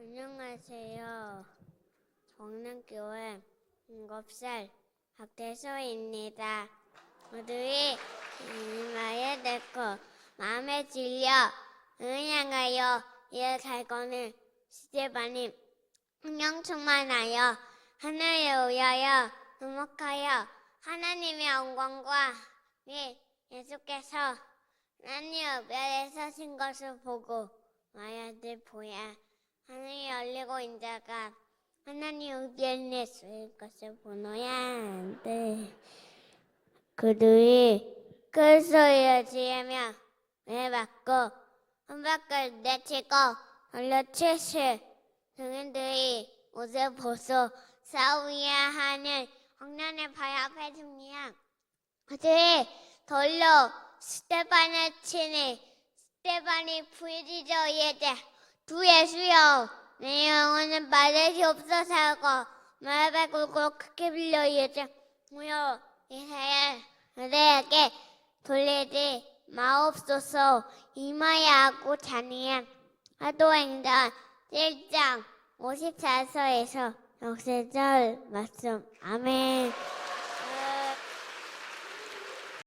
안녕하세요. 정남교회 7살 박대소입니다. 모두의 이마에 듣고 마음에 질려 은양하여 이어갈 거는 시제반님 성령 충만하여 하늘에 올려여 주목하여 하나님의 영광과 네 예수께서 하나님 옆에 서 신 것을 보고 마야들 보야 하늘이 열리고 인자가 하나님 우비에 쓰일 것을 보노야 네. 그들이 큰 소리를 지르며 매 받고 한 바퀴 내치고 올려치실 증인들이 옷을 벗어 싸우야 하는 황년의 발 앞에 줍니다. 그들이 돌로 스테반을 치니 스테반이 부딪혀 예대 두 예수여. 내 영혼은 수 없어서 하고 말을 굴고 크게 빌려 예대 무여 이사야 그대에게 돌리지 마옵소서. 이마야 하고 자니야. 하도행전 1장 54서에서 역세절 말씀. 아멘